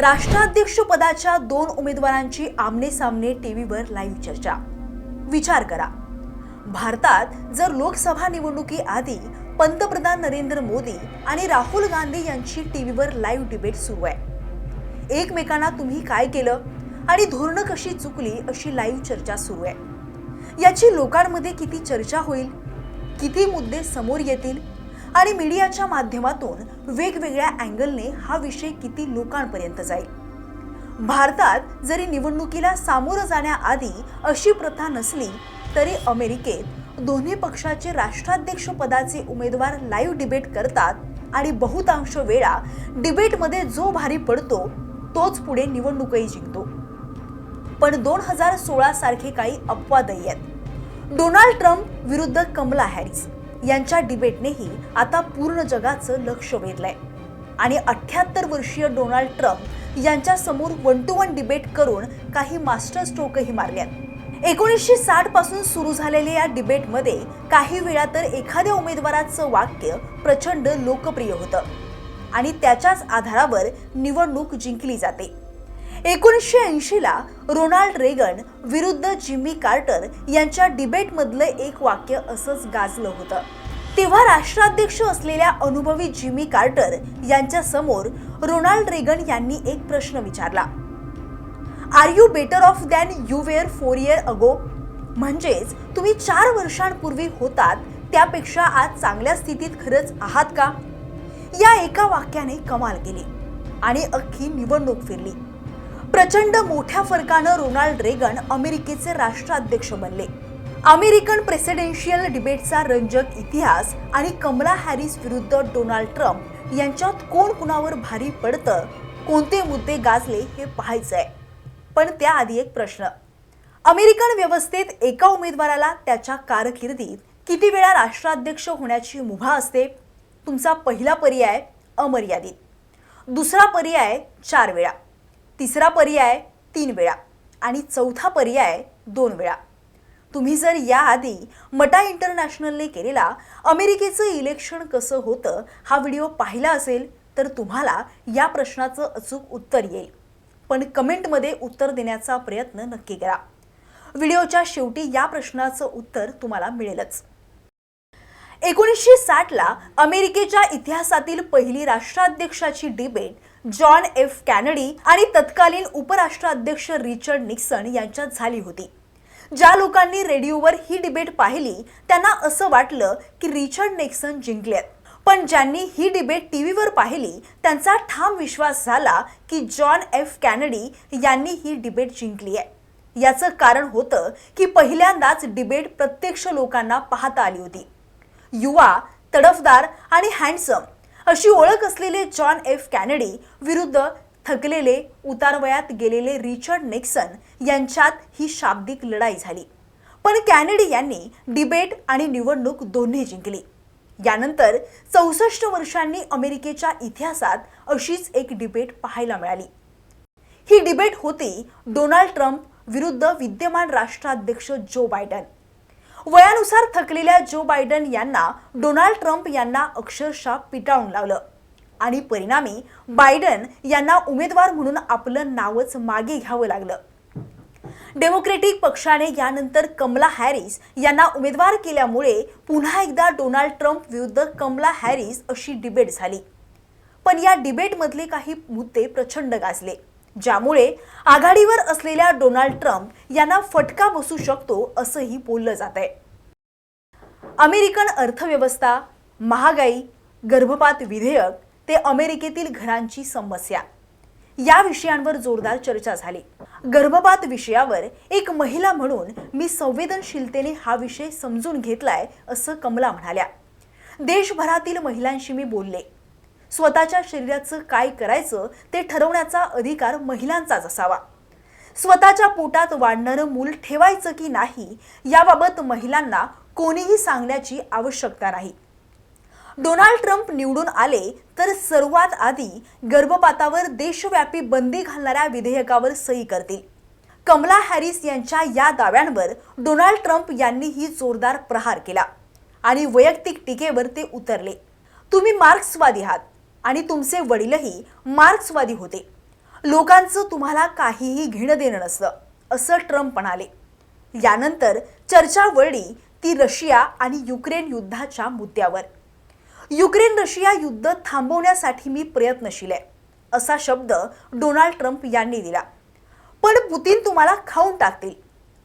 राष्ट्राध्यक्षपदाच्या दोन उमेदवारांची आमने सामने टीव्हीवर लाईव्ह चर्चा. विचार करा. भारतात जर लोकसभा निवडणुकीआधी पंतप्रधान नरेंद्र मोदी आणि राहुल गांधी यांची टीव्हीवर लाईव्ह डिबेट सुरू आहे. एकमेकांना तुम्ही काय केलं आणि धोरणं कशी चुकली अशी लाईव्ह चर्चा सुरू आहे. याची लोकांमध्ये किती चर्चा होईल? किती मुद्दे समोर येतील? आणि मीडियाच्या माध्यमातून वेगवेगळ्या अँगलने हा विषय किती लोकांपर्यंत जाईल? भारतात जरी निवडणुकीला सामोरं जाण्याआधी अशी प्रथा नसली तरी अमेरिकेत दोन्ही पक्षाचे राष्ट्राध्यक्ष पदाचे उमेदवार लाईव्ह डिबेट करतात आणि बहुतांश वेळा डिबेटमध्ये जो भारी पडतो तोच पुढे निवडणूकही जिंकतो. पण दोन हजार सोळा सारखे काही अपवादही आहेत. डोनाल्ड ट्रम्प विरुद्ध कमला हॅरिस यांच्या डिबेटनेही आता पूर्ण जगाचं लक्ष वेधलंय. आणि अठ्याहत्तर वर्षीय डोनाल्ड ट्रम्प यांच्या समोर वन टू वन डिबेट करून काही मास्टर स्ट्रोकही मारल्यात. एकोणीसशे साठपासून सुरू झालेल्या या डिबेटमध्ये काही वेळा तर एखाद्या उमेदवाराचं वाक्य प्रचंड लोकप्रिय होतं. आणि त्याच्याच आधारावर निवडणूक जिंकली जाते. एकोणीसशे ऐंशीला रोनाल्ड रेगन विरुद्ध जिम्मी कार्टर यांच्या डिबेटमधलं एक वाक्य असंच गाजलं होतं. तेव्हा राष्ट्राध्यक्ष असलेल्या अनुभवी जिमी कार्टर यांच्या समोर रोनाल्ड रेगन यांनी एक प्रश्न विचारला. Are you better off than you were four year ago म्हणजेच तुम्ही चार वर्षांपूर्वी होतात त्यापेक्षा आज चांगल्या स्थितीत खरंच आहात का? या एका वाक्याने कमाल केली आणि अख्खी निवडणूक फिरली. प्रचंड मोठ्या फरकानं रोनाल्ड रेगन अमेरिकेचे राष्ट्राध्यक्ष बनले. अमेरिकन प्रेसिडेन्शियल डिबेटचा रंजक इतिहास आणि कमला हॅरिस विरुद्ध डोनाल्ड ट्रम्प यांच्यात कोण कुणावर भारी पडतं कोणते मुद्दे गाजले हे पाहायचं आहे पण त्याआधी एक प्रश्न. अमेरिकन व्यवस्थेत एका उमेदवाराला त्याच्या कारकिर्दीत किती वेळा राष्ट्राध्यक्ष होण्याची मुभा असते? तुमचा पहिला पर्याय अमर्यादित. दुसरा पर्याय चार वेळा. तिसरा पर्याय तीन वेळा आणि चौथा पर्याय दोन वेळा. तुम्ही जर याआधी मटा इंटरनॅशनलने केलेला अमेरिकेचं इलेक्शन कसं होतं हा व्हिडिओ पाहिला असेल तर तुम्हाला या प्रश्नाचं अचूक उत्तर येईल. पण कमेंटमध्ये उत्तर देण्याचा प्रयत्न नक्की करा. व्हिडिओच्या शेवटी या प्रश्नाचं उत्तर तुम्हाला मिळेलच. एकोणीसशे साठला अमेरिकेच्या इतिहासातील पहिली राष्ट्राध्यक्षाची डिबेट जॉन एफ कॅनडी आणि तत्कालीन उपराष्ट्राध्यक्ष रिचर्ड निक्सन यांच्यात झाली होती. ज्या लोकांनी रेडिओवर ही डिबेट पाहिली त्यांना असं वाटलं की रिचर्ड निक्सन जिंकलेत. पण ज्यांनी ही डिबेट टीव्हीवर पाहिली त्यांचा ठाम विश्वास झाला की जॉन एफ कॅनडी यांनी ही डिबेट जिंकली आहे. याचं कारण होतं की पहिल्यांदाच डिबेट प्रत्यक्ष लोकांना पाहता आली होती. युवा तडफदार आणि हँडसम अशी ओळख असलेले जॉन एफ कॅनडी विरुद्ध थकलेले उतारवयात गेलेले रिचर्ड निक्सन यांच्यात ही शाब्दिक लढाई झाली. पण कॅनडी यांनी डिबेट आणि निवडणूक दोन्ही जिंकली. यानंतर चौसष्ट वर्षांनी अमेरिकेच्या इतिहासात अशीच एक डिबेट पाहायला मिळाली. ही डिबेट होती डोनाल्ड ट्रम्प विरुद्ध विद्यमान राष्ट्राध्यक्ष जो बायडन. वयानुसार थकलेल्या जो बायडन यांना डोनाल्ड ट्रम्प यांना अक्षरशः पिटाळून लावलं. आणि परिणामी बायडन यांना उमेदवार म्हणून आपलं नावच मागे घ्यावं लागलं. डेमोक्रेटिक पक्षाने यानंतर कमला हॅरिस यांना उमेदवार केल्यामुळे पुन्हा एकदा डोनाल्ड ट्रम्प विरुद्ध कमला हॅरिस अशी डिबेट झाली. पण या डिबेटमधले काही मुद्दे प्रचंड गाजले. ज्यामुळे आघाडीवर असलेल्या डोनाल्ड ट्रम्प यांना फटका बसू शकतो असंही बोललं जात आहे अमेरिकन अर्थव्यवस्था महागाई गर्भपात विधेयक ते अमेरिकेतील घरांची समस्या. या विषयांवर जोरदार चर्चा झाली. गर्भपात विषयावर एक महिला म्हणून मी संवेदनशीलतेने हा विषय समजून घेतलाय असं कमला म्हणाल्या. देशभरातील महिलांशी मी बोलले. स्वतःच्या शरीराचं काय करायचं ते ठरवण्याचा अधिकार महिलांचाच असावा. स्वतःच्या पोटात वाढणारं मूल ठेवायचं की नाही याबाबत महिलांना कोणीही सांगण्याची आवश्यकता नाही. डोनाल्ड ट्रम्प निवडून आले तर सर्वात आधी गर्भपातावर देशव्यापी बंदी घालणाऱ्या विधेयकावर सही करतील. कमला हॅरिस यांच्या या दाव्यांवर डोनाल्ड ट्रम्प यांनीही जोरदार प्रहार केला आणि वैयक्तिक टीकेवर ते उतरले. तुम्ही मार्क्सवादी आहात. आणि तुमचे वडीलही मार्क्सवादी होते. लोकांचं तुम्हाला काहीही घेणं देणं नसतं असं ट्रम्प म्हणाले. यानंतर चर्चा वळली ती रशिया आणि युक्रेन युद्धाच्या मुद्द्यावर. युक्रेन रशिया युद्ध थांबवण्यासाठी मी प्रयत्नशील आहे असा शब्द डोनाल्ड ट्रम्प यांनी दिला. पण पुतीन तुम्हाला खाऊन टाकतील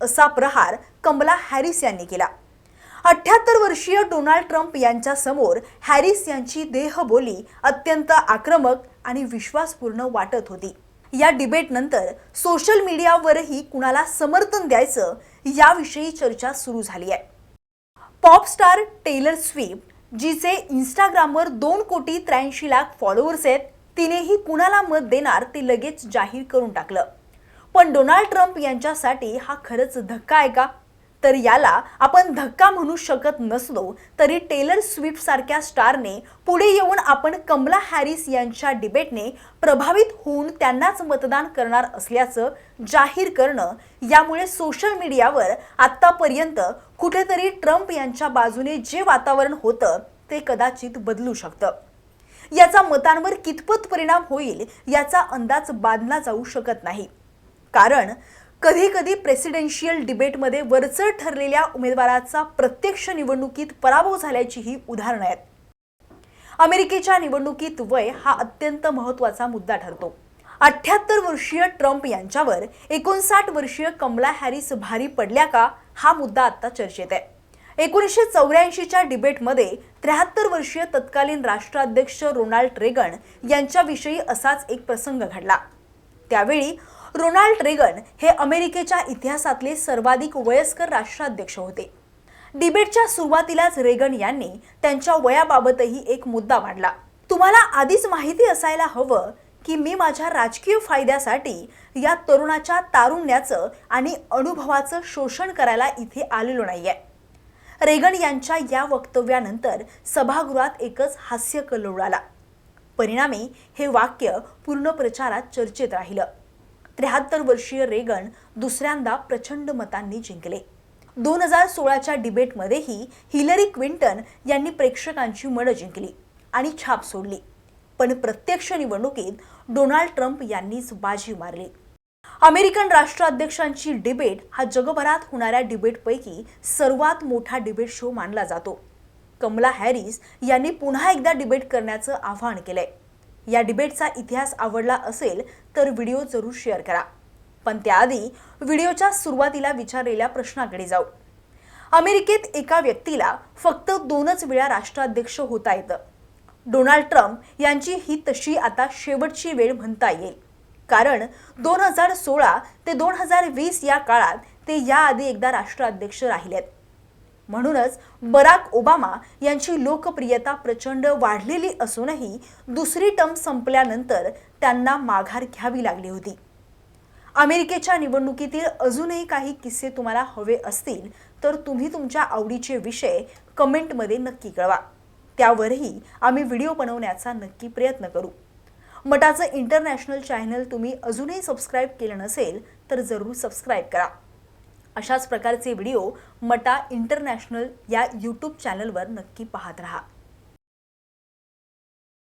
असा प्रहार कमला हॅरिस यांनी केला. अठ्याहत्तर वर्षीय डोनाल्ड ट्रम्प यांच्यासमोर हॅरिस यांची देहबोली अत्यंत आक्रमक आणि विश्वासपूर्ण वाटत होती. या डिबेटनंतर सोशल मीडियावरही कुणाला समर्थन द्यायचं याविषयी चर्चा सुरू झाली आहे. पॉप स्टार टेलर स्विफ्ट जिचे इंस्टाग्रामवर दोन कोटी त्र्याऐंशी लाख फॉलोअर्स आहेत तिनेही कुणाला मत देणार ते लगेच जाहीर करून टाकलं. पण डोनाल्ड ट्रम्प यांच्यासाठी हा खरंच धक्का आहे का? तर याला आपण धक्का म्हणू शकत नसलो तरी टेलर स्विफ्ट सारख्या स्टारने पुढे येऊन आपण कमला हॅरिस यांच्या डिबेटने प्रभावित होऊन त्यांनाच मतदान करणार असल्याचं जाहीर करणं यामुळे सोशल मीडियावर आत्तापर्यंत कुठेतरी ट्रम्प यांच्या बाजूने जे वातावरण होतं ते कदाचित बदलू शकतं. याचा मतांवर कितपत परिणाम होईल याचा अंदाज बांधला जाऊ शकत नाही. कारण कधी कधी प्रेसिडेन्शियल डिबेटमध्ये वरचढ ठरलेल्या उमेदवाराचा प्रत्यक्ष निवडणुकीत पराभव झाल्याची ही उदाहरणं आहेत. अमेरिकेच्या निवडणुकीत वय हा अत्यंत महत्त्वाचा मुद्दा ठरतो. अठ्याहत्तर वर्षीय ट्रम्प यांच्यावर एकोणसाठ वर्षीय कमला हॅरिस भारी पडल्या का हा मुद्दा आता चर्चेत आहे. एकोणीसशे चौऱ्याऐंशीच्या डिबेटमध्ये त्र्याहत्तर वर्षीय तत्कालीन राष्ट्राध्यक्ष रोनाल्ड रेगन यांच्याविषयी असाच एक प्रसंग घडला. त्यावेळी रोनाल्ड रेगन हे अमेरिकेच्या इतिहासातले सर्वाधिक वयस्कर राष्ट्राध्यक्ष होते. डिबेटच्या सुरुवातीलाच रेगन यांनी त्यांच्या वयाबाबतही एक मुद्दा मांडला. तुम्हाला आधीच माहिती असायला हवं की मी माझ्या राजकीय फायद्यासाठी या तरुणाच्या तारुण्याचं आणि अनुभवाचं शोषण करायला इथे आलेलो नाही आहे रेगन यांच्या या वक्तव्यानंतर सभागृहात एकच हास्य कल उडाला परिणामी हे वाक्य पूर्ण प्रचारात चर्चेत राहिलं. त्र्याहत्तर वर्षीय रेगन दुसऱ्यांदा प्रचंड मतांनी जिंकले. दोन हजार सोळाच्या डिबेटमध्येही हिलरी क्विंटन यांनी प्रेक्षकांची मनं जिंकली आणि छाप सोडली. पण प्रत्यक्ष निवडणुकीत डोनाल्ड ट्रम्प यांनीच बाजी मारली. अमेरिकन राष्ट्राध्यक्षांची डिबेट हा जगभरात होणाऱ्या डिबेटपैकी सर्वात मोठा डिबेट शो मानला जातो. कमला हॅरिस यांनी पुन्हा एकदा डिबेट करण्याचं आवाहन केलंय. या डिबेटचा इतिहास आवडला असेल तर व्हिडिओ जरूर शेअर करा. पण त्याआधी व्हिडिओच्या सुरुवातीला विचारलेल्या प्रश्नाकडे जाऊ. अमेरिकेत एका व्यक्तीला फक्त दोनच वेळा राष्ट्राध्यक्ष होता येतं. डोनाल्ड ट्रम्प यांची ही तशी आता शेवटची वेळ म्हणता येईल. कारण दोन हजार सोळा ते दोन हजार वीस या काळात ते याआधी एकदा राष्ट्राध्यक्ष राहिलेत. म्हणूनच बराक ओबामा यांची लोकप्रियता प्रचंड वाढलेली असूनही दुसरी टर्म संपल्यानंतर त्यांना माघार घ्यावी लागली होती. अमेरिकेच्या निवडणुकीतील अजूनही काही किस्से तुम्हाला हवे असतील तर तुम्ही तुमच्या आवडीचे विषय कमेंटमध्ये नक्की कळवा. त्यावरही आम्ही व्हिडिओ बनवण्याचा नक्की प्रयत्न करू. मटाचं इंटरनॅशनल चॅनल तुम्ही अजूनही सबस्क्राईब केलं नसेल तर जरूर सबस्क्राईब करा. अशाच प्रकारचे व्हिडिओ मटा इंटरनॅशनल या यूट्यूब चॅनलवर नक्की पाहत राहा.